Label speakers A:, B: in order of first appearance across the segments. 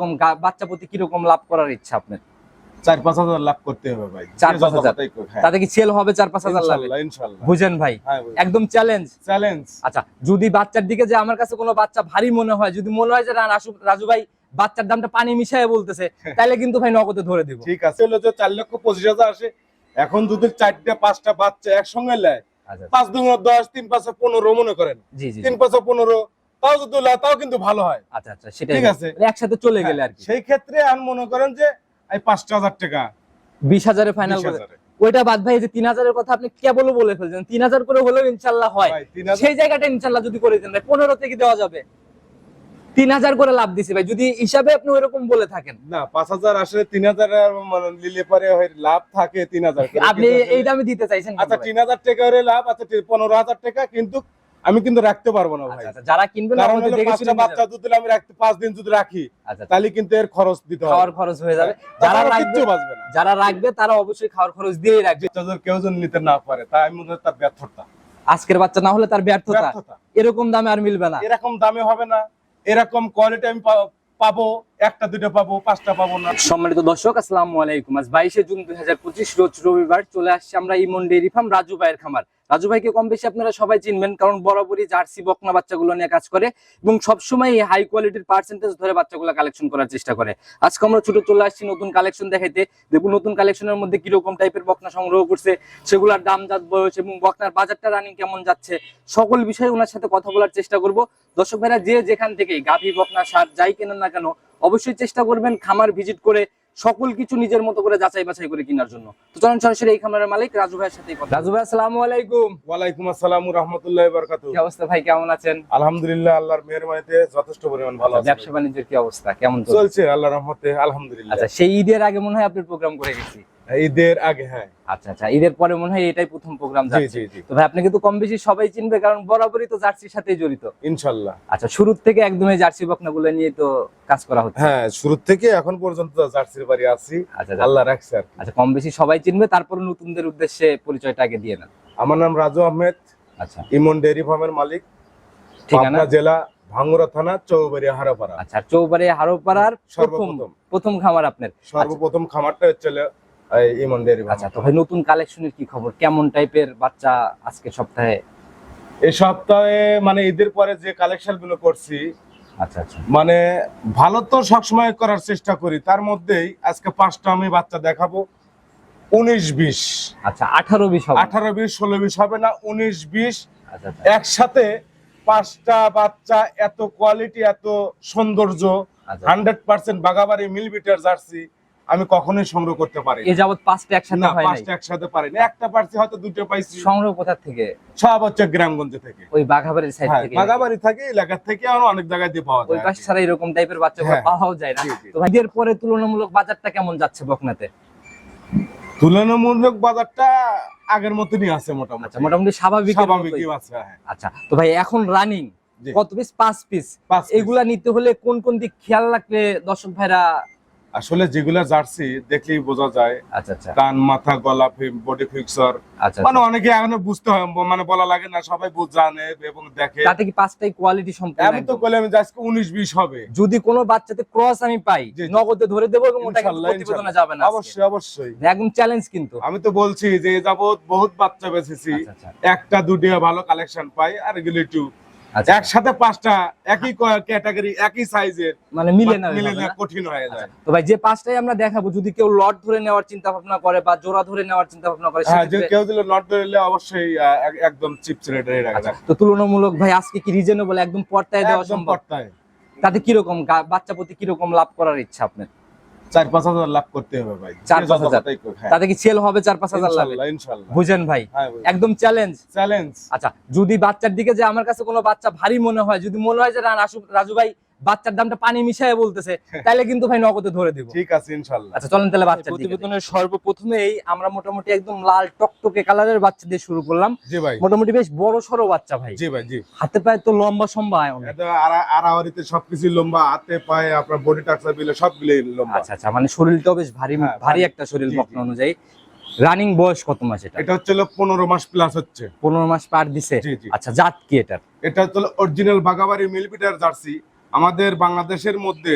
A: কীরকম বাচ্চা প্রতি কীরকম লাভ করার ইচ্ছা আপনার?
B: চার পাঁচ হাজার লাভ করতে হবে ভাই।
A: চার পাঁচ হাজার।
B: কথাই কই, হ্যাঁ।
A: তাতে কি সেল হবে চার পাঁচ হাজার লাভে?
B: ইনশাল্লাহ, ইনশাল্লাহ।
A: বুঝেন ভাই
B: হ্যাঁ,
A: একদম চ্যালেঞ্জ
B: চ্যালেঞ্জ
A: আচ্ছা যদি বাচ্চার দিকে যে আমার কাছে কোনো বাচ্চা ভারী মনে হয় যদি মনে হয় যে না রাজু ভাই বাচ্চার দামটা পানি মিশায় বলতেছে তাহলে কিন্তু ভাই নগদে ধরে দিব।
B: ঠিক আছে হলো যে চার লক্ষ পঁচিশ হাজার আসে। এখন যদি চারটা পাঁচটা বাচ্চা একসঙ্গে নেয়
A: আচ্ছা।
B: পাঁচ দুগুণ দশ তিন পাঁচে পনেরো মনে করেন। তিন পাঁচে পনেরো তাও যদি তাও কিন্তু ভালো হয়।
A: আচ্ছা আচ্ছা সেটাই
B: ঠিক আছে।
A: মানে একসাথে চলে গেলে আর কি।
B: সেই ক্ষেত্রে আমি মনে করেন যে এই পাঁচটা হাজার টাকা।
A: বিশ হাজারে। ফাইনাল ওইটা বাদ ভাই যে তিন হাজারের কথা আপনি কেবল বলে ফেলছেন। তিন হাজার করে হলেও ইনশাল্লাহ হয়। সেই জায়গাটা ইনশাল্লাহ যদি করে দেন ভাই পনেরো থেকে দেওয়া যাবে। তিন হাজার করে লাভ দিছি ভাই। যদি হিসাবে আপনি ওইরকম বলে থাকেন।
B: না পাঁচ হাজার আসলে তিন হাজার মানে নিলে পরে লাভ থাকে তিন হাজার
A: আপনি এইটা আমি দিতে চাইছেন
B: আচ্ছা তিন হাজার টাকা লাভ আচ্ছা পনেরো হাজার টাকা কিন্তু আমি কিন্তু রাখতে পারব না ভাই।
A: আচ্ছা, আচ্ছা, যারা কিনবে
B: কারণ পাঁচটা বাচ্চা দুধ দিলে আমি রাখতে পাঁচ দিন যদি রাখি
A: আচ্ছা।
B: তাহলে কিন্তু এর খরচ দিতে হবে।
A: খাওয়ার খরচ হয়ে যাবে। যারা রাখবে
B: বাঁচবে না।
A: যারা রাখবে তারা অবশ্যই খাওয়ার খরচ দিয়েই রাখবে।
B: কেউ যদি নিতে না পারে তাই আমি মনে তার ব্যর্থতা।
A: আজকের বাচ্চা না হলে তার ব্যর্থতা।
B: ব্যর্থতা।
A: এরকম দামে আর মিলবে না।
B: এরকম দামে হবে না। এরকম কোয়ালিটি আমি পাবো একটা দুটো পাবো পাঁচটা পাবো না।
A: সম্মানিত দর্শক আসসালামু আলাইকুম। আজ বাইশে জুন দুই হাজার পঁচিশ রোজ রবিবার চলে আসছে আমরা ইমন ডেয়ারি ফার্ম রাজু ভাইয়ের খামার। রাজু ভাইকে কম বেশি আপনারা সবাই চিনবেন, কারণ বরাবরই জার্সি, বকনা বাচ্চাগুলো নিয়ে কাজ করে এবং সবসময় হাই কোয়ালিটির পার্সেন্টেজ ধরে বাচ্চাগুলো কালেকশন করার চেষ্টা করে। আজকে আমরা ছোট চলে আসছি নতুন কালেকশন দেখাইতে। দেখুন নতুন কালেকশনের মধ্যে কীরকম টাইপের বকনা সংগ্রহ করছে, সেগুলোর দাম, জাত, বয়স এবং বকনার বাজারটা রানিং কেমন যাচ্ছে, সকল বিষয়ে ওনার সাথে কথা বলার চেষ্টা করব। দর্শক ভাইরা, যে যেখান থেকে গাভী, বকনা, সার, যাই কেনেন না কেন, অবশ্যই চেষ্টা করবেন খামার ভিজিট করে সকল কিছু নিজের মতো করে যাচাই বাছাই করে কেনার জন্য। তো চলুন সরাসরি এই খামারের মালিক রাজু ভাইয়ের সাথে কথা রাজু ভাই আসসালামু আলাইকুম।
B: ওয়ালাইকুম আসসালাম রাহমাতুল্লাহি ওয়া বারাকাতুহু।
A: কি অবস্থা ভাই কেমন আছেন?
B: আলহামদুলিল্লাহ আল্লাহর মেহেরবানিতে যথেষ্ট পরিমাণ ভালো আছি।
A: ব্যবসা বাণিজ্যের কি অবস্থা? কেমন চলছে?
B: চলছে আল্লাহ রহমতে আলহামদুলিল্লাহ।
A: আচ্ছা সেই ঈদের আগে মনে হয় আপনার প্রোগ্রাম করে গেছি।
B: ঈদের আগে হ্যাঁ।
A: আচ্ছা আচ্ছা ঈদের পরে মনে হয় এটাই প্রথম প্রোগ্রাম
B: জি জি জি।
A: তো ভাই আপনি কিন্তু কম বেশি সবাই চিনবে কারণ বরাবরই তো জার্সির সাথেই জড়িত।
B: ইনশাল্লাহ।
A: আচ্ছা শুরু থেকে একদম এই জার্সি বকনাগুলো নিয়ে তো কাজ করা হচ্ছে।
B: হ্যাঁ শুরু থেকে এখন পর্যন্ত জার্সির বাড়ি আছি।
A: আচ্ছা আচ্ছা।
B: আল্লাহ রাখছে আর
A: আচ্ছা কম বেশি সবাই চিনবে তারপর নতুনদের উদ্দেশ্যে পরিচয়টা আগে দিয়ে নেন।
B: আমার নাম রাজু আহমেদ।
A: আচ্ছা।
B: ইমন ডেয়ারি ফার্মের মালিক।
A: ঠিকানা?
B: জেলা ভাঙ্গুরা থানা চৌবাড়িয়া হারাপাড়া।
A: আচ্ছা চৌবাড়ি হারোপাড়ার প্রথম
B: সর্বপ্রথম।
A: প্রথম খামার আপনার।
B: সর্বপ্রথম খামারটা হচ্ছে ইমন ডেয়ারি
A: আচ্ছা তো ভাই নতুন কালেকশনের কি খবর? কেমন টাইপের বাচ্চা আজকে সপ্তাহে?
B: এই সপ্তাহে মানে ঈদের পরে যে কালেকশনগুলো করছি
A: আচ্ছা আচ্ছা।
B: মানে ভালো তো সবসময় করার চেষ্টা করি। তার মধ্যেই আজকে পাঁচটা আমি বাচ্চা দেখাবো। উনিশ বিশ।
A: আচ্ছা আঠারো বিশ
B: আঠারো বিশ ষোলো বিশ হবে না উনিশ বিশ।
A: আচ্ছা আচ্ছা।
B: একসাথে পাঁচটা বাচ্চা এত কোয়ালিটি এত সৌন্দর্য
A: আচ্ছা
B: হান্ড্রেড পার্সেন্ট বাগাবাড়ি মিলবিটার জার্সি আমি কখনোই সংগ্রহ করতে পারি
A: এ যাবত পাঁচটা একসাথে হয় নাই?
B: পাঁচটা একসাথে পারিনি। একটা পারছি হয়তো দুটো পাইছি।
A: সংগ্রহ কোথা থেকে?
B: সব হচ্ছে গ্রামগঞ্জ থেকে।
A: ওই বাঘাবাড়ির সাইড
B: হ্যাঁ
A: থেকে?
B: বাগাবাড়ি থাকে এলাকা থেকে আর অনেক জায়গায় দিয়ে পাওয়া যায় ওই
A: পাশ ছাড়া এরকম টাইপের বাচ্চা
B: হ্যাঁ।
A: পাওয়াও যায় না। তো ভাই এর পরে তুলনামূলক বাজারটা কেমন যাচ্ছে বকনাতে?
B: তুলনামূলক বাজারটা আগের মতনই আছে মোটামুটি।
A: আচ্ছা মোটামুটি স্বাভাবিক
B: স্বাভাবিকই আছে হ্যাঁ।
A: আচ্ছা তো ভাই এখন রানিং কত পিস পাঁচ পিস এগুলা নিতে হলে কোন কোন দিক খেয়াল রাখলে দর্শক ভাইরা
B: আসলে যেগুলা জার্সি দেখলেই বোঝা যায়।
A: আচ্ছা আচ্ছা।
B: কান মাথা গলা বডি ফিক্সার
A: আচ্ছা
B: মানে অনেকে এখনও বুঝতে হয় মানে বলা লাগে না সবাই বুঝ জানে এবং দেখে।
A: তাতে কি পাঁচটাই কোয়ালিটি সম্পূর্ণ
B: আমি তো? বলে আমি আজকে উনিশ বিশ হবে।
A: যদি কোনো বাচ্চাতে ক্রস আমি পাই। নগদে ধরে দেবো এবং ওটা
B: ইনশাল্লাহ,
A: যাবে না
B: অবশ্যই অবশ্যই।
A: একদম চ্যালেঞ্জ কিন্তু।
B: আমি তো বলছি যে এ যাবৎ বহুত বাচ্চা বেঁচেছি।
A: আচ্ছা, আচ্ছা,
B: একটা দুটিয়া ভালো কালেকশন পাই আর এগুলো একটু
A: আচ্ছা।
B: একসাথে পাঁচটা একই ক্যাটাগরি একই সাইজের
A: মানে মিলে না
B: মিলে না? কঠিন হয়ে যায়।
A: আচ্ছা, তো ভাই যে পাঁচটাই আমরা দেখাবো যদি কেউ লট ধরে নেওয়ার চিন্তা ভাবনা করে বা জোড়া ধরে নেওয়ার চিন্তা ভাবনা করে
B: হ্যাঁ যে
A: সেক্ষেত্রে-
B: কেউ দিলে নট ধরলে অবশ্যই আহ, এক- একদম চিপস রেটে
A: আচ্ছা, তো তুলনামূলক ভাই আজকে কি রিজনেবল একদম পর্তায় দেওয়া
B: একদম
A: সম্ভব?
B: পড়তায়
A: তাতে কীরকম বাচ্চা প্রতি কীরকম লাভ করার ইচ্ছা আপনার?
B: চার পাঁচ হাজার লাভ করতে হবে ভাই
A: চার পাঁচ হাজার।
B: হ্যাঁ।
A: তাতে কি সেল হবে চার পাঁচ হাজার লাভে। বুঝেন ভাই
B: হ্যাঁ,
A: একদম চ্যালেঞ্জ
B: চ্যালেঞ্জ
A: আচ্ছা যদি বাচ্চার দিকে যে আমার কাছে কোনো বাচ্চা ভারী মনে হয় যদি মনে হয় যে রাজু ভাই বাচ্চার দামটা পানি মিশায় বলতেছে তাহলে কিন্তু ভাই নগদে ধরে দিব।
B: ঠিক আছে ইনশাল্লাহ।
A: আচ্ছা চলেন তাহলে বাচ্চার প্রতিবেদনের সর্বপ্রথমেই আমরা মোটামুটি একদম লাল টকটকে কালারের বাচ্চা দিয়ে শুরু করলাম।
B: জি ভাই।
A: মোটামুটি বেশ বড় সড়ো বাচ্চা ভাই।
B: জি ভাই জি।
A: হাতে পায়ে তো লম্বা সম্ভা অনেক
B: এটা আড়া- আড়াআড়িতে সবকিছু লম্বা হাতে পায়ে আপনার বডি টাক্সার বিলে সবগুলো লম্বা।
A: আচ্ছা আচ্ছা মানে শরীরটাও বেশ ভারী
B: হ্যাঁ,
A: ভারী। একটা শরীর বকন। অনুযায়ী। রানিং বয়স কত মাস এটা?
B: এটা হচ্ছে পনেরো মাস প্লাস হচ্ছে।
A: পনেরো মাস পার দিছে।
B: জি, জি।
A: আচ্ছা জাত কি এটার?
B: এটা হচ্ছে অরিজিনাল বাগাবাড়ি মিলপিটার জার্সি। আমাদের বাংলাদেশের মধ্যে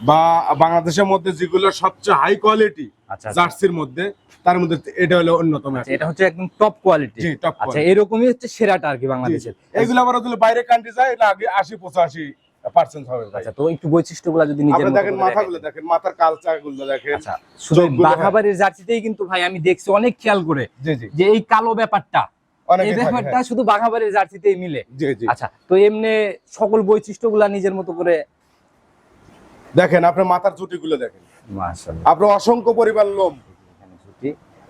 B: বা বাংলাদেশের মধ্যে যেগুলো সবচেয়ে হাই কোয়ালিটি
A: আচ্ছা আচ্ছা।
B: জার্সির মধ্যে তার মধ্যে এটা হলো অন্যতম
A: আচ্ছা, এটা হচ্ছে একদম টপ কোয়ালিটি
B: জি টপ
A: আচ্ছা এরকমই হচ্ছে সেরাটা আর কি বাংলাদেশের।
B: এগুলো আবার যদি বাইরে কান্ট্রি যায় এটা আগে আশি পঁচাশি পার্সেন্ট হবে
A: আচ্ছা তো একটু বৈশিষ্ট্যগুলো যদি নিজের
B: দেখেন মাথাগুলো দেখেন। মাথার কালচারগুলো দেখেন
A: আচ্ছা শুধু। বাঘাবাড়ির জার্সিতেই কিন্তু ভাই আমি দেখছি অনেক খেয়াল করে যে এই কালো ব্যাপারটা এই ব্যাপারটা
B: হ্যাঁ।
A: শুধু বাঘাবাড়ির জার্সিতেই মিলে। আচ্ছা তো এমনি সকল বৈশিষ্ট্যগুলা নিজের মতো করে
B: দেখেন আপনার মাথার দেখেন। আপনার অসংখ্য পরিমাণ লোম।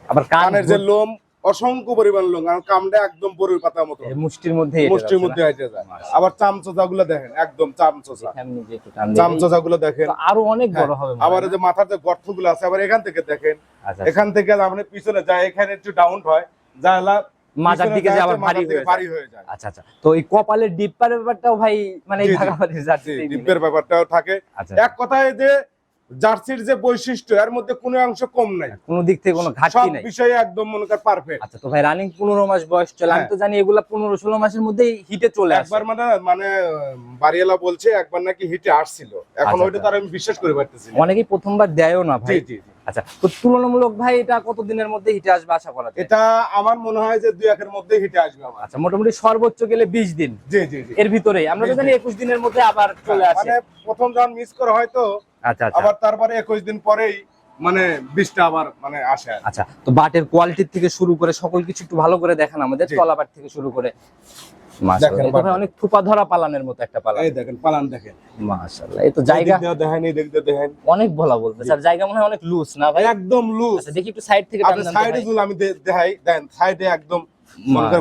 A: আবার
B: কানের যে লোম অসংখ্য পরিমাণ লোম কারণ কামটা একদম বড়ই পাতার মতো।
A: মুষ্টির মধ্যে
B: মুষ্টির মধ্যে যায়। আবার চামচোচা গুলো দেখেন একদম চামচোচা। চামচোচা গুলো দেখেন।
A: আরও অনেক বড়
B: হ্যাঁ,
A: হবে
B: আবার যে মাথার যে গর্তগুলো আছে আবার এখান থেকে দেখেন।
A: আচ্ছা
B: এখান থেকে আপনি পিছনে যায় এখানে একটু ডাউন হয়। যাহলা
A: মাজার দিকে যে আবার ভারী হয়ে যায়। আচ্ছা আচ্ছা। তো এই কপালের ডিপ্পার ব্যাপারটাও ভাই মানে
B: ব্যাপারটাও থাকে।
A: আচ্ছা।
B: এক কথায় যে জার্সির যে বৈশিষ্ট্য এর মধ্যে কোনো অংশ কম নাই।
A: কোনো দিক থেকে কোনো ঘাটতি নাই।
B: বিষয়ে একদম মনে কর পারফেক্ট
A: আচ্ছা তো ভাই রানিং পনেরো মাস বয়স চলে। আমি
B: হ্যাঁ।
A: তো জানি এগুলা পনেরো ষোলো মাসের মধ্যেই হিটে চলে আসে।
B: একবার মানে মানে বাড়িওয়ালা বলছে একবার নাকি হিটে আসছিল। এখন
A: আচ্ছা,
B: ওইটা
A: আচ্ছা।
B: তার আমি বিশ্বাস করে পারতেছি।
A: অনেকেই প্রথমবার দেয়ও না ভাই।
B: জি জি।
A: আচ্ছা তো তুলনামূলক ভাই এটা কতদিনের মধ্যে হিটে আসবে আশা করা
B: এটা আমার মনে হয় যে দুই একের মধ্যে হিটে আসবে
A: আচ্ছা মোটামুটি সর্বোচ্চ গেলে বিশ দিন।
B: জি জি জি।
A: এর ভিতরেই আমরা তো জানি একুশ দিনের মধ্যে আবার চলে আসে।
B: মানে প্রথম যখন মিস করা হয় তো
A: আচ্ছা আচ্ছা।
B: আবার তারপরে একুশ দিন পরেই মানে বিষটা আবার মানে আসে
A: আচ্ছা তো বাটের কোয়ালিটির থেকে শুরু করে সকল কিছু একটু ভালো করে দেখান আমাদের। তলাবাট থেকে শুরু করে। মাশাআল্লাহ। এটা ভাই
B: বাট।
A: অনেক থুপা ধরা পালানের মতো একটা পালান।
B: এই দেখেন পালান দেখেন।
A: মাশাআল্লাহ এই তো জায়গা
B: দেখেন এই দিক দেখেন।
A: অনেক ভালো বলতে স্যার জায়গা মনে হয় অনেক লুজ না ভাই?
B: একদম লুজ
A: আচ্ছা দেখি একটু সাইড থেকে টান দেন
B: সাইডে
A: ভাই।
B: যদি আমি দেখাই দেন সাইডে একদম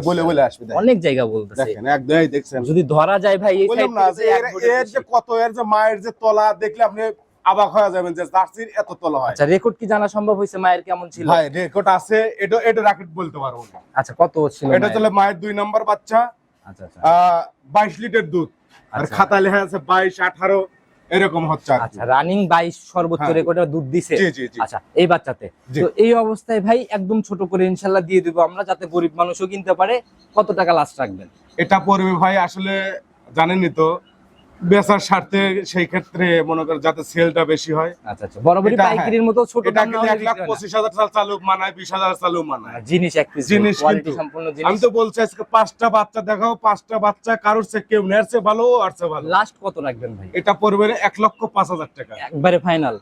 B: বলে বলে আসবে
A: অনেক জায়গা বলতেছে।
B: দেখেন একদম দেখছেন।
A: যদি ধরা যায় ভাই এই সাইড
B: এর- যে কত এর যে মায়ের যে তলা দেখলে আপনি আবাক হয়ে যাবেন যে জার্সির এত তলা হয়।
A: আচ্ছা রেকর্ড কি জানা সম্ভব হয়েছে মায়ের কেমন ছিল?
B: ভাই রেকর্ড আছে এটা এটা রাকেট বলতে পারব না।
A: আচ্ছা কত ছিল
B: এটা
A: মায়ের?
B: চলে মায়ের দুই নম্বর বাচ্চা বাইশ লিটার দুধ। আর
A: আচ্ছা।
B: খাতা লেখা আছে বাইশ আঠারো এরকম হচ্ছে
A: আচ্ছা রানিং 22 সর্বোচ্চ রেকর্ড দুধ দিছে। আচ্ছা এই বাচ্চাতে। তো এই অবস্থায় ভাই একদম ছোট করে ইনশাল্লাহ দিয়ে দিব আমরা যাতে গরিব মানুষও কিনতে পারে। কত টাকা লাস্ট রাখবেন?
B: এটা পড়বে ভাই আসলে জানেনই তো বেচার স্বার্থে সেই ক্ষেত্রে মনে করেন যাতে সেলটা বেশি হয়।
A: আচ্ছা আচ্ছা। বরাবরই
B: হ্যাঁ।
A: পাইকারির মতো ছোট
B: এটা কিন্তু
A: হলে
B: এক লাখ
A: বিক্রি হয় না।
B: পঁচিশ হাজার চাল চালু মানায় বিশ হাজার চালু মানায়।
A: জিনিস এক পিস
B: জিনিস কিন্তু।
A: সম্পূর্ণ
B: আমি তো বলছি আজকে পাঁচটা বাচ্চা দেখাও পাঁচটা বাচ্চা কারোর সে কেউ নেয়ার চেয়ে ভালো আর চেয়ে ভালো।
A: লাস্ট কত রাখবেন ভাই?
B: এটা পড়বে এক লক্ষ পাঁচ হাজার টাকা।
A: একবারে ফাইনাল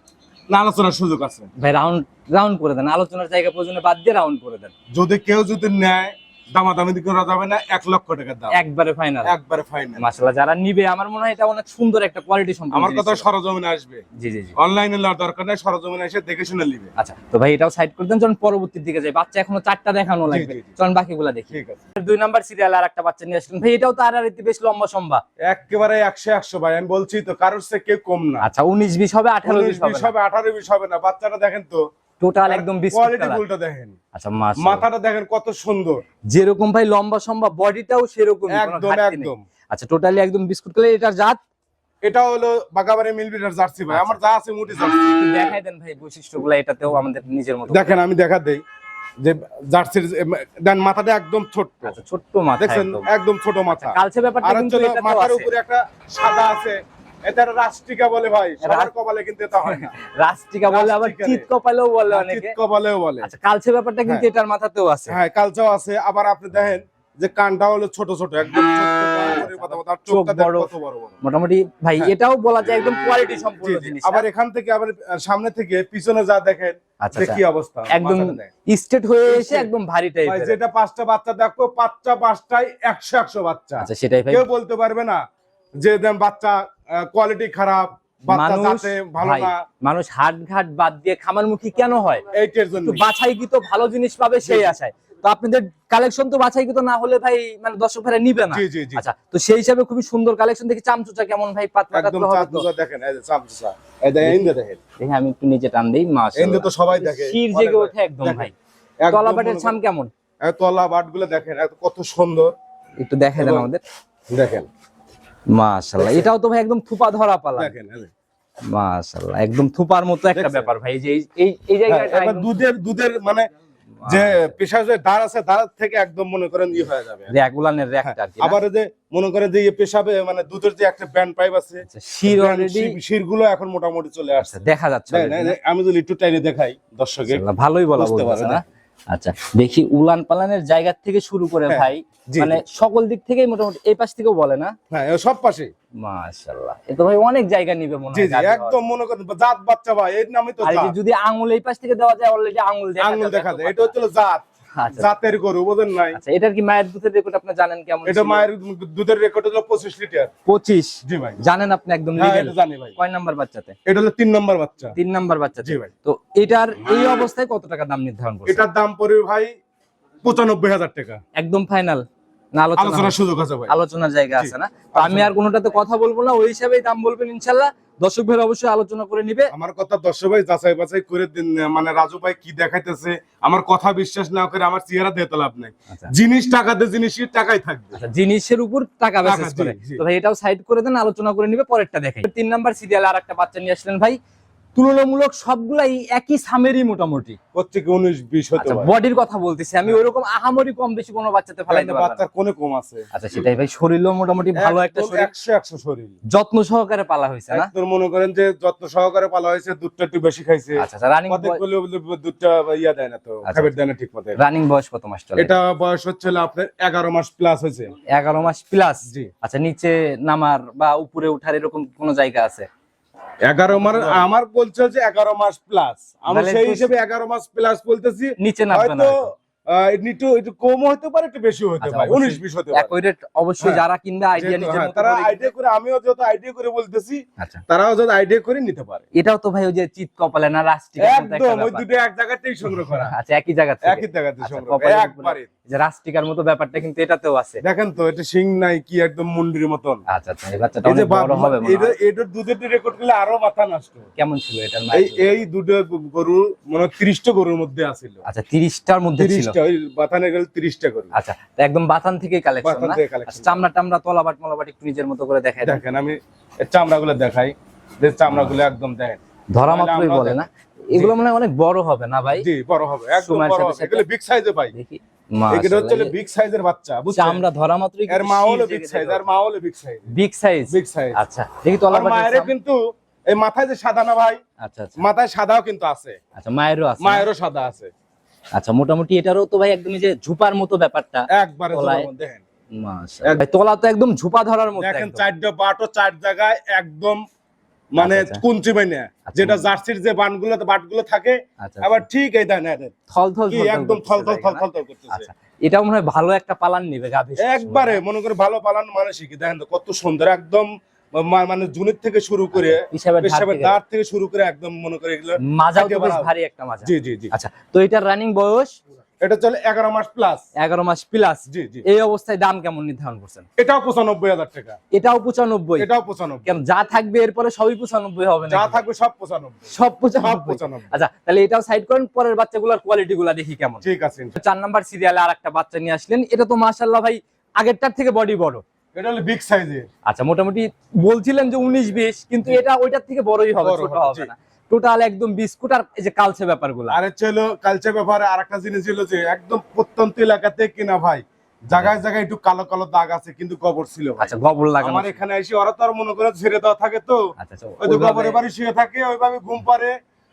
B: না আলোচনার সুযোগ আছে।
A: ভাই রাউন্ড রাউন্ড করে দেন। আলোচনার জায়গা পর্যন্ত বাদ দিয়ে রাউন্ড করে দেন।
B: যদি কেউ যদি নেয় দামাদামি করা যাবে না এক লক্ষ টাকার দাম।
A: একবারে ফাইনাল
B: একবারে ফাইনাল
A: যারা নিবে আমার মনে হয় এটা অনেক সুন্দর একটা কোয়ালিটি সম্পূর্ণ
B: আমার কথা সরজমিনে আসবে।
A: জি জি জি।
B: অনলাইনে দরকার নেই সরজমিনে এসে দেখে শুনে নিবে।
A: আচ্ছা তো ভাই এটাও সাইড করে দেন যখন পরবর্তীর দিকে যাই। বাচ্চা এখনও চারটা দেখানো লাগবে। চলুন বাকিগুলা দেখি।
B: ঠিক আছে।
A: দুই নাম্বার সিরিয়াল আর একটা বাচ্চা নিয়ে আসলেন। ভাই এটাও তো আর আর বেশ লম্বা সম্ভা।
B: একেবারে একশো একশো ভাই আমি বলছি তো কারোর সে কেউ কম না।
A: আচ্ছা উনিশ বিশ হবে আঠারো
B: উনিশ
A: বিশ হবে
B: বিশ হবে আঠারো বিশ হবে না। বাচ্চাটা দেখেন তো
A: টোটাল একদম
B: কোয়ালিটি ফুলটা দেখেন।
A: আচ্ছা
B: মাথাটা দেখেন কত সুন্দর।
A: যেরকম ভাই লম্বা সম্ভা বডিটাও সেরকম
B: একদম একদম।
A: আচ্ছা টোটালি একদম বিস্কুট কালার এটার জাত?
B: এটা হলো বাগাবাড়ি মিলবিটার জার্সি ভাই।
A: আচ্ছা।
B: আমার যা আছে মুটি জার্সি।
A: দেখাই দেন ভাই বৈশিষ্ট্যগুলো এটাতেও আমাদের নিজের মতো
B: দেখেন আমি দেখা দেই। যে জার্সির দেন মাথাটা একদম ছোট্ট।
A: আচ্ছা ছোট্ট মাথা
B: দেখছেন?
A: একদম।
B: ছোট মাথা।
A: কালচে ব্যাপারটা কিন্তু এটাতেও
B: মাথার উপরে একটা সাদা আছে। এটা বলে ভাই সবার
A: রাস-
B: কপালে কিন্তু এটা হয় না।
A: রাস্টিকা বলে আবার চিত কপালেও বলে অনেকে।
B: চিৎ কপালেও বলে।
A: আচ্ছা কালচে ব্যাপারটা কিন্তু এটার মাথাতেও আছে।
B: হ্যাঁ কালচাও আছে। আবার আপনি দেখেন যে কানটা হলো ছোট ছোট একদম
A: মোটামুটি ভাই
B: হ্যাঁ।
A: এটাও বলা যায় একদম কোয়ালিটি সম্পূর্ণ জিনিস
B: আবার এখান থেকে আবার সামনে থেকে পিছনে যা দেখেন
A: আচ্ছা আচ্ছা।
B: কি অবস্থা
A: একদম স্টেট হয়ে এসে একদম ভারী
B: ভাই
A: টাইপের
B: যেটা পাঁচটা বাচ্চা দেখো পাঁচটা পাঁচটাই একশো একশো বাচ্চা।
A: আচ্ছা সেটাই
B: কেউ বলতে পারবে না যে বাচ্চা কোয়ালিটি খারাপ
A: মানুষ
B: যাতে ভালো
A: ভাই,
B: না
A: মানুষ হাট ঘাট বাদ দিয়ে খামারমুখী কেন হয়?
B: এইটার জন্য।
A: একটু বাছাইকৃত ভালো জিনিস পাবে সেই আশায়। তো আপনাদের কালেকশন তো বাছাইকৃত না হলে ভাই মানে দর্শক ভাইরা নিবে না। আচ্ছা তো সেই হিসাবে খুবই সুন্দর কালেকশন দেখি। চামচুচা কেমন ভাই? পাতলা
B: একদম
A: তো?
B: দেখেন এই যে চামচা এই দেখেন ইন্দে দেখেন।
A: দেখি আমি একটু নিচে টান দিই
B: ইন্দে
A: মাশাআল্লাহ
B: তো সবাই দেখে।
A: শির জেগে ওঠে একদম ভাই।
B: মনে
A: ছাম কেমন?
B: এই তলা বাটগুলো দেখেন কত সুন্দর।
A: একটু দেখাই দেন আমাদের।
B: দেখেন।
A: মাশাআল্লাহ। এটাও তো ভাই একদম থুপা ধরা পালা।
B: দেখেন
A: মাশাআল্লাহ একদম থুপার মতো একটা ব্যাপার ভাই এই যে এই
B: হ্যাঁ,
A: জায়গাটা
B: দুধের দুধের মানে যে পেশাব যে দাঁড় আছে দাঁড় থেকে একদম মনে করেন ই হয়ে যাবে।
A: র্যাকটা আর কি
B: আবার যে মনে করে যে ইয়ে পেশাবে মানে দুধের যে একটা ব্যান্ড পাইপ আছে
A: আচ্ছা, শির অলরেডি
B: শিরগুলো এখন মোটামুটি চলে আসছে।
A: দেখা যাচ্ছে
B: না,
A: না?
B: আমি যদি একটু টাইনে দেখাই দর্শকে
A: ভালোই বলা
B: বুঝতে
A: বলতেছে
B: পারে
A: না? আচ্ছা দেখি উলান পালানের জায়গা থেকে শুরু করে
B: হ্যাঁ,
A: ভাই মানে সকল দিক থেকেই মোটামুটি এই পাশ থেকেও বলে না?
B: হ্যাঁ সব পাশে
A: মাশাআল্লাহ এ তো ভাই অনেক জায়গা নিবে মনে হয়।
B: একদম মনে করেন জাত বাচ্চা ভাই এর নামই তো জাত।
A: যদি আঙুল এই পাশ থেকে দেওয়া যায় অলরেডি আঙুল দেখা
B: আঙ্গুল দেখা যায় এটা হচ্ছে জাত। জাতের গরু বোঝেন নাই?
A: আচ্ছা এটার কি মায়ের দুধের রেকর্ড আপনি জানেন কেমন
B: এটা মায়ের দুধের রেকর্ড হলো পঁচিশ লিটার।
A: 25
B: জি ভাই।
A: জানেন আপনি একদম
B: হ্যাঁ
A: লিগেল
B: জানি ভাই।
A: কয় নাম্বার বাচ্চাতে?
B: এটা হলো তিন নম্বর বাচ্চা।
A: তিন নাম্বার বাচ্চাতে?
B: জি ভাই।
A: তো এটার এই অবস্থায় কত টাকা দাম নির্ধারণ করছে
B: এটার দাম পড়বে ভাই পঁচানব্বই হাজার টাকা।
A: একদম ফাইনাল না আলোচনা
B: আলোচনার সুযোগ আছে ভাই।
A: আলোচনার জায়গা আছে না? তো আমি আর কোনোটাতে কথা বলব না ওই হিসাবেই দাম বলবেন ইনশাল্লাহ। দর্শক ভাই অবশ্যই আলোচনা করে নিবে।
B: আমার কথা দর্শক ভাই যাচাই বাছাই করে দিন মানে রাজু ভাই কি দেখাইতেছে আমার কথা বিশ্বাস না করে আমার চেহারা দিয়ে তো লাভ নাই।
A: আচ্ছা।
B: জিনিস টাকা দিয়ে জিনিসের টাকাই থাকবে?
A: আচ্ছা, জিনিসের উপর টাকা
B: টাকা,
A: করে। তো ভাই এটাও সাইড করে দেন আলোচনা করে নিবে পরেরটা দেখাই। তিন নাম্বার সিরিয়ালে আর একটা বাচ্চা নিয়ে আসলেন ভাই। তুলনামূলক সবগুলাই একই সামেরই মোটামুটি।
B: প্রত্যেকে উনিশ বিশ হতে
A: আচ্ছা বডির কথা বলতেছি আমি ওইরকম আহামরি কম বেশি কোনো বাচ্চাতে ফেলাইতে পারব।
B: বাচ্চার কোনে কম আছে।
A: আচ্ছা সেটাই ভাই শরীরও মোটামুটি ভালো একটা শরীর।
B: একশো একশো শরীর।
A: যত্ন সহকারে পালা হয়েছে না?
B: একদম মনে করেন যে যত্ন সহকারে পালা হয়েছে দুধটা একটু বেশি খাইছে।
A: আচ্ছা আচ্ছা রানিং
B: বলে দুধটা ইয়া দেয় না তো
A: আচ্ছা।
B: খাবার দেয় না ঠিক মতো
A: রানিং বয়স কত মাস চলে?
B: এটা বয়স হচ্ছে আপনার এগারো মাস প্লাস হয়েছে।
A: এগারো মাস প্লাস
B: জি।
A: আচ্ছা নিচে নামার বা উপরে উঠার এরকম কোনো জায়গা আছে?
B: এগারো মাস আমার বলছে যে এগারো মাস প্লাস আমি সেই হিসেবে এগারো মাস প্লাস বলতেছি।
A: নিচে না
B: হয়তো একটু একটু কম হতে পারে একটু বেশি হতে
A: আচ্ছা,
B: পারে বিশ হতে পারে।
A: অবশ্যই
B: হ্যাঁ।
A: যারা কিনবে আইডিয়া নিজের
B: হ্যাঁ,
A: মতো
B: তারা আইডিয়া করে আমিও যেহেতু আইডিয়া করে বলতেছি
A: আচ্ছা।
B: তারাও যদি আইডিয়া করে নিতে পারে।
A: এটাও তো ভাই ওই যে চিত কপালে না রাষ্ট্রিক
B: একদম ওই দুটো এক জায়গাতেই সংগ্রহ করা।
A: আচ্ছা একই জায়গা থেকে
B: একই জায়গাতে
A: আচ্ছা,
B: সংগ্রহ। একবারে।
A: যে রাষ্ট্রিকার মতো ব্যাপারটা কিন্তু এটাতেও আছে।
B: দেখেন তো এটা সিং নাই কি একদম মুন্ডির মতন।
A: আচ্ছা আচ্ছা এই বাচ্চাটা অনেক বড় হবে মনে
B: এটা। এটার দুধের রেকর্ড করলে আরও মাথা নষ্ট
A: কেমন ছিল এটার
B: এই এই দুটো গরু মানে ত্রিশটা গরুর মধ্যে আছিল।
A: আচ্ছা তিরিশটার মধ্যে ছিল।
B: তিরিশটা ওই বাথানে গেলে তিরিশটা গরু
A: আচ্ছা একদম বাথান থেকে কালেকশন। আচ্ছা, চামড়া টামড়া তলাবাট মলাবাট একটু নিজের মতো করে দেখাই
B: দেখেন আমি চামড়া দেখাই। যে চামড়া একদম দেখেন।
A: ধরা মাত্রই বলে না? এগুলো মানে অনেক বড় হবে না ভাই?
B: জি বড় হবে একদম বড় হবে। এগুলো বিগ সাইজে পাই।
A: দেখি।
B: এগুলো হচ্ছে বিগ সাইজের বাচ্চা বুঝছেন?
A: চামড়া ধরা মাত্রই
B: এর মা হলো বিগ সাইজ আর মা হলো big size
A: big size
B: big size
A: আচ্ছা দেখি
B: আর
A: তলাবাট
B: মায়ের কিন্তু এই মাথায় যে সাদা না ভাই?
A: আচ্ছা আচ্ছা।
B: মাথায় সাদাও কিন্তু আছে।
A: আচ্ছা মায়েরও আছে?
B: মায়েরও সাদা আছে।
A: আচ্ছা মোটামুটি এটারও তো ভাই একদম যে ঝুপার মতো ব্যাপারটা
B: একবারে দেখেন।
A: তলা তো একদম ঝুপা ধরার মতো
B: দেখেন। চারটা বাটও চার জায়গায় একদম মানে
A: আচ্ছা, আচ্ছা।
B: কুঞ্চি বাইনে
A: আচ্ছা।
B: যেটা জার্সির যে বানগুলো বাটগুলো থাকে আবার ঠিক এই দেন।
A: থল থল
B: একদম থল থল থল থল থল করতেছে।
A: এটাও মনে হয় ভালো একটা পালান নিবে গাভী
B: একবারে মনে করে ভালো পালান মানসিক দেখেন তো কত সুন্দর একদম মানে জুনের থেকে শুরু করে
A: হিসাবের থেকে।
B: দাঁত থেকে শুরু করে একদম মনে করে এগুলো
A: বেশ ভারী একটা মাজা।
B: জি জি জি।
A: আচ্ছা তো এটার রানিং বয়স?
B: এটা চলে এগারো মাস প্লাস
A: এগারো মাস প্লাস
B: জি জি।
A: এই অবস্থায় দাম কেমন নির্ধারণ করছেন?
B: এটাও পঁচানব্বই হাজার টাকা।
A: এটাও পঁচানব্বই?
B: এটাও পঁচানব্বই।
A: কেন যা থাকবে এরপরে সবই পঁচানব্বই হবে না
B: যা থাকবে সব পঁচানব্বই।
A: সব
B: সব
A: পঁচানব্বই।
B: পঁচানব্বই
A: আচ্ছা তাহলে এটাও সাইড করেন পরের বাচ্চাগুলোর কোয়ালিটি গুলা দেখি কেমন।
B: ঠিক আছে
A: চার নাম্বার সিরিয়ালে আর একটা বাচ্চা নিয়ে আসলেন। এটা তো মাশাল্লাহ ভাই আগেরটার থেকে বডি বড়।
B: এটা হলো বিগ সাইজের
A: আচ্ছা মোটামুটি বলছিলেন যে উনিশ বিশ কিন্তু এটা ওইটার থেকে বড়ই হবে ছোট
B: হবে,
A: না। টোটাল একদম বিস্কুট আর এই যে কালচে ব্যাপারগুলো।
B: আর হচ্ছে হলো কালচার ব্যাপারে আর একটা জিনিস ছিল যে একদম প্রত্যন্ত এলাকাতে কিনা ভাই জায়গায় জায়গায় একটু কালো কালো দাগ আছে কিন্তু গোবর ছিল
A: আচ্ছা গবর লাগানো
B: আমার এখানে এসে ওরা তো আর মনে করে ছেড়ে দেওয়া থাকে তো।
A: আচ্ছা আচ্ছা
B: ওই তো গোবরের বাড়ি শুয়ে থাকে ওইভাবে ঘুম পারে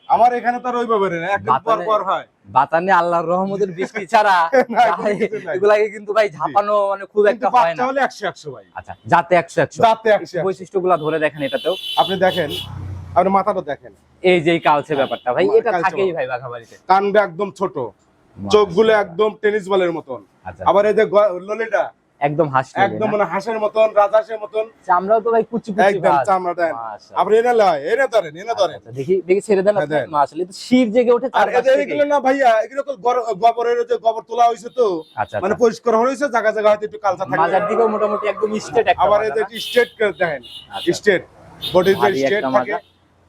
B: আমার এখানে তো আর ওইভাবে না একদিন পর পর হয়।
A: বাতানে আল্লাহর রহমতের বৃষ্টি ছাড়া এগুলাকে কিন্তু ভাই ঝাপানো মানে খুব একটা হয় না।
B: হলে একশো একশো ভাই।
A: আচ্ছা যাতে একশো একশো।
B: যাতে একশো একশো।
A: বৈশিষ্ট্যগুলো ধরে দেখেন এটাতেও।
B: আপনি দেখেন আপনি মাথাটা দেখেন।
A: এই যে কালচে ব্যাপারটা ভাই এটা থাকেই ভাই বাঘাবাড়িতে।
B: কানটা একদম ছোট। চোখগুলো একদম টেনিস বলের মতন।
A: আচ্ছা।
B: আবার এই যে ললিটা
A: একদম হাসি
B: একদম মানে হাঁসের মতন রাজহাঁসের মতন।
A: চামড়াও তো ভাই কুচি কুচি
B: একদম চামড়া দেন। আপনি এনে লয় এনে ধরেন এনে ধরেন।
A: আচ্ছা, দেখি দেখি ছেড়ে দেন
B: হ্যাঁ,
A: আপনি।
B: দেন।
A: মাশাআল্লাহ, শির জেগে ওঠে
B: আর এগুলো না ভাইয়া এগুলো তো গোবরের যে গোবর তোলা হয়েছে তো
A: আচ্ছা
B: মানে
A: আচ্ছা।
B: পরিষ্কার হয়েছে জায়গা জায়গা হয়তো একটু কালচা থাকে।
A: মাজার দিকেও মোটামুটি একদম স্ট্রেট একটা
B: আবার
A: মাজা
B: এদের স্ট্রেট করে দেখেন
A: আচ্ছা।
B: স্ট্রেট বডি যে স্ট্রেট থাকে।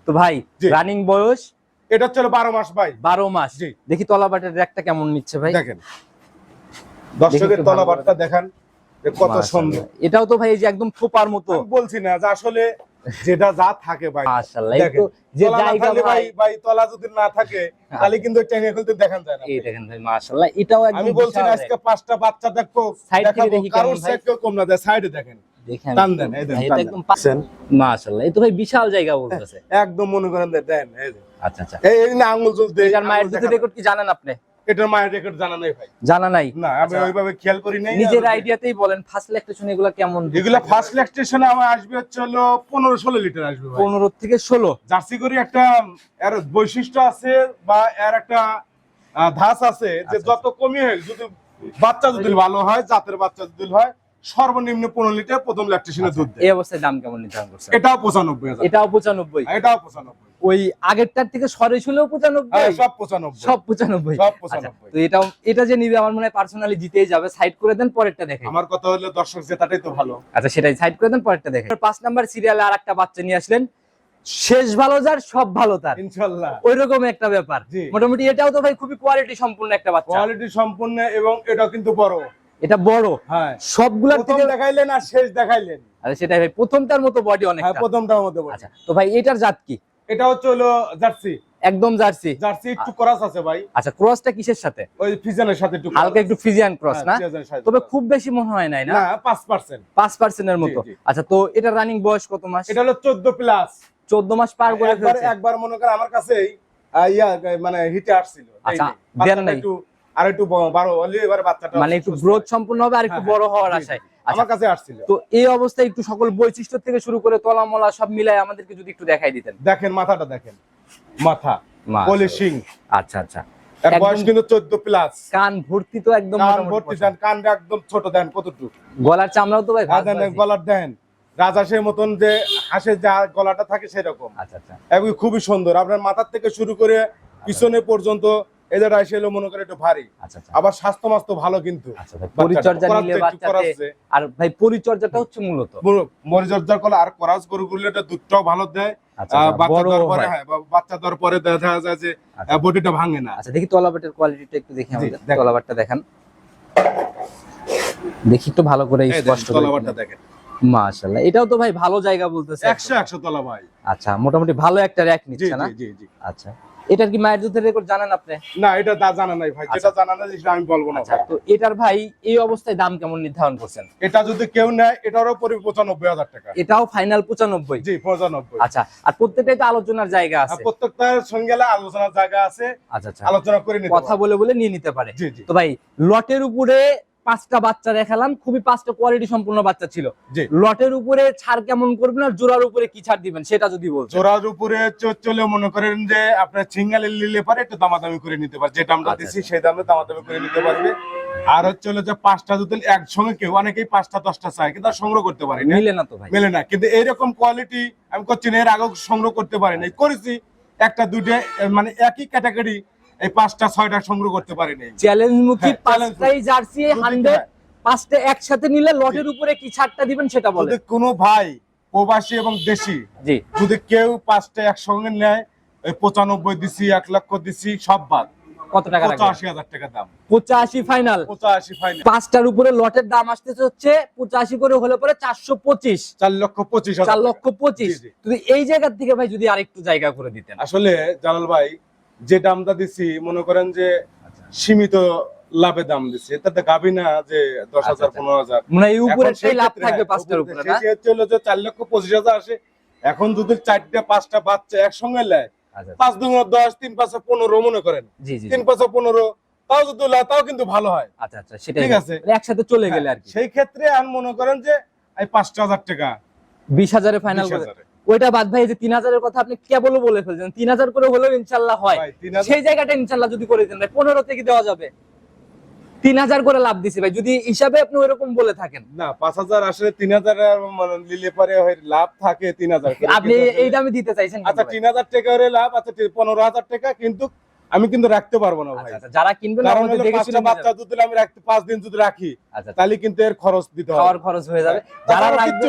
A: তো ভাই রানিং বয়স?
B: এটা হচ্ছে হলো বারো মাস ভাই।
A: বারো মাস।
B: জি।
A: দেখি তলাবাটের র্যাকটা কেমন নিচ্ছে ভাই?
B: দেখেন। দর্শকের
A: একটু
B: তলাবারটা দেখান। যে কত সুন্দর।
A: এটাও তো ভাই এই যে একদম থোপার মতো।
B: বলছি না যে আসলে যেটা যা থাকে ভাই।
A: মাশাআল্লাহ এই তো যে জায়গা ভাই
B: ভাই তলা যদি না থাকে তাহলে কিন্তু ট্যাঙ্গে খুলতে দেখান যায় না
A: এই দেখেন ভাই মাশাআল্লাহ এটাও একদম
B: আমি বলছি না
A: বিশাল
B: আজকে পাঁচটা বাচ্চা দেখো
A: Side থেকে দেখি ভাই?
B: সাইড কম না দেয় সাইডে দেখেন।
A: দেখেন
B: টান দেন, এই দেন,
A: এটা
B: দেন।
A: একদম মাশাআল্লাহ এই তো ভাই বিশাল জায়গা বলতেছে।
B: একদম মনে করেন যে দেন এই
A: আচ্ছা আচ্ছা।
B: এই এই না আঙ্গুল চুল
A: মায়ের রেকর্ড কি জানেন আপনি?
B: এটার মায়ের রেকর্ড জানা নেই ভাই।
A: জানা নাই?
B: না আমি
A: আচ্ছা।
B: ওইভাবে খেয়াল করি নাই
A: নিজের আইডিয়াতেই বলেন ফার্স্ট এগুলো কেমন?
B: এগুলা ফার্স্ট আমার আসবে হচ্ছে হলো লিটার আসবে ভাই।
A: পনেরো থেকে
B: জার্সি একটা এর বৈশিষ্ট্য আছে বা এর একটা ধাঁচ আছে যে
A: আচ্ছা,
B: যত কমই হয় যদি বাচ্চা যদি ভালো হয় জাতের বাচ্চা যদি হয় সর্বনিম্ন পনেরো লিটার প্রথম ল্যাকটেশনে দুধ
A: এই অবস্থায় দাম কেমন নির্ধারণ করছেন?
B: এটাও পঁচানব্বই
A: এটাও পঁচানব্বই?
B: এটাও পঁচানব্বই।
A: ওই আগেরটার থেকে সরে ছিল পঁচানব্বই।
B: হ্যাঁ, সব পঁচানব্বই।
A: সব পঁচানব্বই।
B: সব
A: আচ্ছা,
B: পঁচানব্বই
A: তো এটাও এটা যে নিবে আমার মনে হয় পার্সোনালি জিতেই যাবে। সাইড করে দেন পরেরটা দেখে।
B: আমার কথা হলো দর্শক জেতাটাই তো ভালো।
A: আচ্ছা সেটাই। সাইড করে দেন পরেরটা দেখে। পাঁচ নাম্বার সিরিয়ালে আর একটা বাচ্চা নিয়ে আসলেন। শেষ ভালো যার সব ভালো তার।
B: ইনশাল্লাহ।
A: ওই রকম একটা ব্যাপার। মোটামুটি এটাও তো ভাই খুবই কোয়ালিটি সম্পূর্ণ একটা বাচ্চা।
B: কোয়ালিটি সম্পূর্ণ এবং এটাও কিন্তু বড়।
A: এটা বড়।
B: হ্যাঁ।
A: সবগুলার থেকে
B: দেখাইলেন আর শেষ দেখাইলেন।
A: আচ্ছা সেটাই ভাই। প্রথমটার মতো বডি
B: অনেক
A: অনেকটা
B: প্রথমটার মতো।
A: আচ্ছা তো ভাই এটার জাত কি?
B: এটা হচ্ছে হলো জার্সি।
A: একদম জার্সি।
B: জার্সি একটু করাস আছে ভাই।
A: আচ্ছা ক্রসটা কিসের সাথে?
B: ওই ফিজানের সাথে একটু
A: হালকা একটু ফিজিয়ান ক্রস
B: হ্যাঁ,
A: না?
B: সাথে
A: তবে খুব বেশি মনে হয় নাই না?
B: না পাঁচ পার্সেন্ট
A: পাঁচ পার্সেন্টের মতো। আচ্ছা তো এটা রানিং বয়স কত মাস?
B: এটা হলো চোদ্দ প্লাস
A: চোদ্দ মাস পার করে
B: একবার একবার মনে করেন আমার কাছেই ইয়া মানে হিটে আসছিল।
A: আচ্ছা, দেন নাই।
B: একটু আর একটু বড় হলে এবার বাচ্চাটা
A: মানে একটু গ্রোথ
B: হয়।
A: সম্পূর্ণ হবে আর একটু
B: হ্যাঁ,
A: বড় হওয়ার
B: জি, জি।
A: আশায়।
B: আমার কাছে আসছিল।
A: তো এই অবস্থায় একটু সকল বৈশিষ্ট্য থেকে শুরু করে তলা সব মিলাই আমাদেরকে যদি একটু দেখাই দিতেন।
B: দেখেন মাথাটা দেখেন। মাথা পলিশিং
A: আচ্ছা আচ্ছা।
B: বয়স কিন্তু চোদ্দ প্লাস
A: কান ভর্তি তো একদম
B: কান ভর্তি দেন কানটা একদম ছোট দেন কতটুকু।
A: গলার চামড়াও তো ভাই।
B: গলার দেন। রাজাসের মতন যে হাঁসের যা গলাটা থাকে সেরকম।
A: আচ্ছা আচ্ছা।
B: খুবই সুন্দর। আপনার মাথার থেকে শুরু করে পিছনে পর্যন্ত এদের আইসে এলো মনে করে একটু ভারী।
A: আচ্ছা আচ্ছা।
B: আবার স্বাস্থ্য মাস্ত ভালো কিন্তু।
A: আচ্ছা পরিচর্যা নিলে বাচ্চাতে আর ভাই পরিচর্যাটা হচ্ছে মূলত?
B: মরিচর্যা করলে আর গরু এটা দুধটাও ভালো দেয়। আহ, বাচ্চা দেওয়ার পরে
A: হয়।
B: দেখা যায় যে। বডিটা ভাঙে না।
A: আচ্ছা দেখি তলাবাটের কোয়ালিটিটা একটু দেখি আমাদের।
B: দেখেন।
A: তলাবাটটা দেখান। দেখি একটু ভালো করে স্পষ্ট
B: দেখেন।
A: মাশাআল্লাহ এটাও তো ভাই ভালো জায়গা বলতেছে
B: একশো একশো তলা ভাই।
A: আচ্ছা মোটামুটি ভালো একটা র‍্যাক নিচ্ছে না?
B: জি জি জি।
A: আচ্ছা। এটার কি মায়ের দুধের রেকর্ড জানেন আপনি?
B: না এটা তা জানা নাই ভাই। যেটা জানা নাই সেটা আমি বলব না
A: আচ্ছা তো এটার ভাই এই অবস্থায় দাম কেমন নির্ধারণ করছেন?
B: এটা যদি কেউ নেয় এটারও পরে পঁচানব্বই হাজার টাকা।
A: এটাও ফাইনাল পঁচানব্বই?
B: জি পঁচানব্বই।
A: আচ্ছা আর প্রত্যেকটাই তো আলোচনার জায়গা আছে।
B: প্রত্যেকটার সঙ্গে আলোচনার জায়গা আছে।
A: আচ্ছা আচ্ছা।
B: আলোচনা করে নিতে
A: কথা বলে বলে নিয়ে নিতে পারে। তো ভাই লটের উপরে পাঁচটা বাচ্চা দেখালাম খুবই পাঁচটা কোয়ালিটি সম্পূর্ণ বাচ্চা ছিল। লটের উপরে ছাড় কেমন করবেন আর জোড়ার উপরে কি ছাড় দিবেন সেটা যদি বলছেন
B: জোড়ার উপরে চলে মনে করেন যে আপনার সিঙ্গেল নিলে পারে একটু দামাদামি করে নিতে পারে যে দামটা
A: আচ্ছা,
B: দিচ্ছি
A: আচ্ছা।
B: সেই দামে দামাদামি করে নিতে পারবে। আর হচ্ছে হলো যে পাঁচটা যদি একসঙ্গে কেউ অনেকেই পাঁচটা দশটা চায় কিন্তু সংগ্রহ করতে পারি
A: মিলে না তো ভাই।
B: মেলে না কিন্তু এইরকম কোয়ালিটি আমি করছি না এর আগেও সংগ্রহ করতে পারি নাই। করেছি একটা দুইটা মানে একই ক্যাটাগরি এই পাঁচটা ছয়টা সংগ্রহ করতে পারি নাই
A: চ্যালেঞ্জ মুখী
B: হ্যাঁ,
A: পাঁচটাই জার্সি হান্ড্রেড।
B: হয়।
A: পাঁচটা একসাথে নিলে লটের উপরে কি ছাড়টা দিবেন সেটা বলে
B: কোনো ভাই প্রবাসী এবং দেশি
A: জি।
B: যদি কেউ পাঁচটা একসঙ্গে নেয় পঁচানব্বই দিছি এক লক্ষ দিছি সব বাদ।
A: কত টাকা
B: পঁচাশি হাজার টাকা দাম।
A: পঁচাশি ফাইনাল।
B: পঁচাশি ফাইনাল।
A: পাঁচটার উপরে লটের দাম আসতেছে হচ্ছে পঁচাশি করে হলে পরে চারশো পঁচিশ।
B: চার লক্ষ পঁচিশ
A: চার লক্ষ পঁচিশ। এই জায়গা থেকে ভাই যদি আরেকটু জায়গা করে দিতেন।
B: আসলে জালাল ভাই যে দামটা দিছি মনে করেন যে সীমিত লাভে দাম দিছি। এটাতে গাবি না যে দশ
A: আচ্ছা,
B: হাজার
A: আচ্ছা।
B: পনেরো হাজার।
A: মানে এই উপরে
B: সেই
A: লাভ থাকবে
B: হ্যাঁ,
A: পাঁচটার
B: উপরে-
A: উপরে না?
B: সেই ক্ষেত্রে হলো যে চার লক্ষ পঁচিশ হাজার আসে। এখন যদি চারটা পাঁচটা বাচ্চা একসঙ্গে নেয়
A: আচ্ছা,
B: পাঁচ দুগুণ দশ তিন পাঁচে পনেরো মনে করেন।
A: জি জি জি।
B: তিন পাঁচে পনেরো তাও যদি তাও কিন্তু ভালো হয়।
A: আচ্ছা আচ্ছা
B: ঠিক আছে।
A: মানে একসাথে চলে গেলে আর কি।
B: সেই ক্ষেত্রে আমি মনে করেন যে এই পাঁচটা হাজার টাকা
A: বিশ হাজারে ফাইনাল। ওইটা বাদ ভাই যে তিন হাজারের কথা আপনি কেবল বলে ফেলছেন তিন হাজার করে হলেও ইনশাল্লাহ হয়। সেই জায়গাটা ইনশাল্লাহ যদি করে দেন ভাই পনেরো থেকে দেওয়া যাবে। তিন হাজার করে লাভ দিছি ভাই যদি হিসাবে আপনি ওইরকম বলে থাকেন।
B: না পাঁচ হাজার আসলে তিন হাজার মানে নিলে পরে লাভ থাকে তিন হাজার
A: আপনি এই দামে দিতে চাইছেন
B: আচ্ছা তিন হাজার টাকা লাভ আচ্ছা পনেরো হাজার টাকা কিন্তু আমি কিন্তু রাখতে পারব না ভাই।
A: আচ্ছা, আচ্ছা, যারা কিনবেন
B: কারণ পাঁচটা বাচ্চা
A: যাবেন।
B: যদি আমি রাখতে পাঁচ দিন যদি রাখি
A: আচ্ছা
B: তাহলে কিন্তু এর খরচ দিতে হবে।
A: খাওয়ার খরচ হয়ে যাবে। যারা রাখবে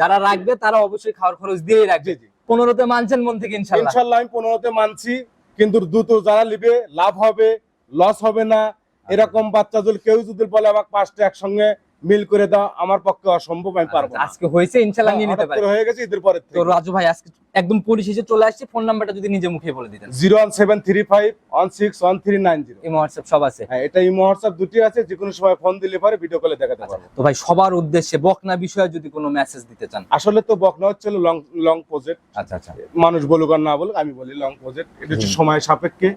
A: যারা রাখবে তারা অবশ্যই খাওয়ার খরচ দিয়ে রাখবে। পনেরোতে মানছেন মন থেকে ইনশাল্লাহ।
B: ইনশাল্লাহ আমি পনেরোতে মানছি কিন্তু দ্রুত যারা নিবে লাভ হবে লস হবে না। এরকম বাচ্চা যদি কেউ যদি বলে আমাকে পাঁচটা একসঙ্গে মিল করে দাও আমার পক্ষে অসম্ভব আমি পারব
A: আজকে হয়েছে ইনশাল্লাহ নিয়ে নিতে পারে।
B: হয়ে গেছে ঈদের পরে
A: তো রাজু ভাই আজকে একদম পরিশেষে চলে আসছে ফোন নাম্বারটা যদি নিজে মুখে বলে দিতেন।
B: Zero one seven three five one six one three nine zero.
A: এই হোয়াটসঅ্যাপ সব আছে।
B: হ্যাঁ এটা ইমো হোয়াটসঅ্যাপ দুটি আছে যে কোনো সময় ফোন দিলে পরে ভিডিও কলে দেখাতে পারব।
A: তো ভাই সবার উদ্দেশ্যে বকনা বিষয়ে যদি কোনো মেসেজ দিতে চান।
B: আসলে তো বকনা হচ্ছে লং লং প্রজেক্ট
A: আচ্ছা আচ্ছা।
B: মানুষ বলুক আর না বলুক আমি বলি লং প্রজেক্ট এটা হচ্ছে সময় সাপেক্ষে।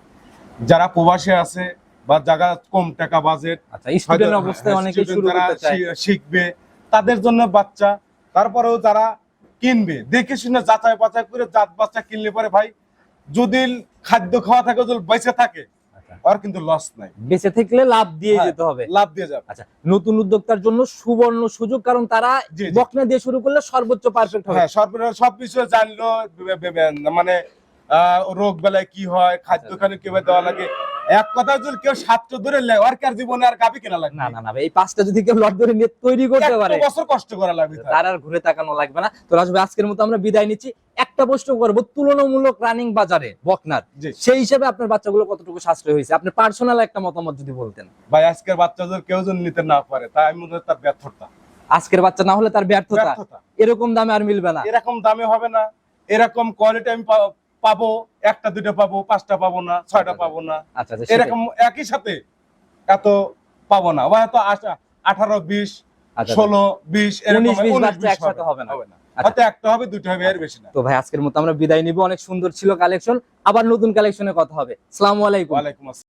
B: যারা প্রবাসে আছে বা জায়গা কম টাকা বাজেট
A: আচ্ছা স্টুডেন্ট অবস্থায় অনেকেই শুরু করতে চায়
B: শিখবে তাদের জন্য বাচ্চা তারপরেও যারা কিনবে দেখে শুনে যাচাই বাছাই করে জাত বাচ্চা কিনলে পরে ভাই যদি খাদ্য খাওয়া থাকে যদি বেঁচে থাকে
A: আচ্ছা।
B: আর কিন্তু লস নাই
A: বেঁচে থাকলে লাভ দিয়ে
B: হ্যাঁ।
A: যেতে হবে
B: লাভ দিয়ে যাবে
A: আচ্ছা নতুন উদ্যোক্তার জন্য সুবর্ণ সুযোগ কারণ তারা। বকনা দিয়ে শুরু করলে সর্বোচ্চ পারফেক্ট হবে
B: হ্যাঁ সব সব বিষয়ে জানলো মানে রোগ বেলায় কি হয় খাদ্য খানে কীভাবে দেওয়া লাগে এক কথা যদি কেউ সাতটা ধরে লেয় আর কার জীবনে আর গাবি কেনা লাগবে?
A: না না না এই পাঁচটা যদি কেউ লট ধরে নিয়ে তৈরি করতে পারে
B: বছর কষ্ট করা লাগবে তার।
A: আর ঘুরে তাকানো লাগবে না। তো রাজু ভাই আজকের মতো আমরা বিদায় নিচ্ছি। একটা প্রশ্ন করব তুলনামূলক রানিং বাজারে বকনার সেই হিসেবে আপনার বাচ্চাগুলো কতটুকু সাশ্রয় হয়েছে? আপনি পার্সোনাল একটা মতামত যদি বলতেন।
B: ভাই আজকের বাচ্চাদের কেউ যদি নিতে না পারে তাই আমি মনে হয় তার ব্যর্থতা।
A: আজকের বাচ্চা না হলে তার ব্যর্থতা? এরকম দামে আর মিলবে না।
B: এরকম দামে হবে না। এরকম কোয়ালিটি আমি পাবো একটা দুটো পাবো পাঁচটা পাবো না ছয়টা পাবো না।
A: আচ্ছা আচ্ছা।
B: এরকম একই সাথে এত পাবো না। হয়তো আঠারো বিশ
A: আচ্ছা,
B: ষোলো বিশ এরকম
A: একসাথে হবে। না।
B: হবে না।
A: আচ্ছা।
B: হয়তো একটা হবে দুটো হবে এর বেশি না।
A: তো ভাই আজকের মতো আমরা বিদায় নিব। অনেক সুন্দর ছিল কালেকশন আবার নতুন কালেকশনে কথা হবে। আসসালামু আলাইকুম।
B: ওয়ালাইকুম আসসালাম।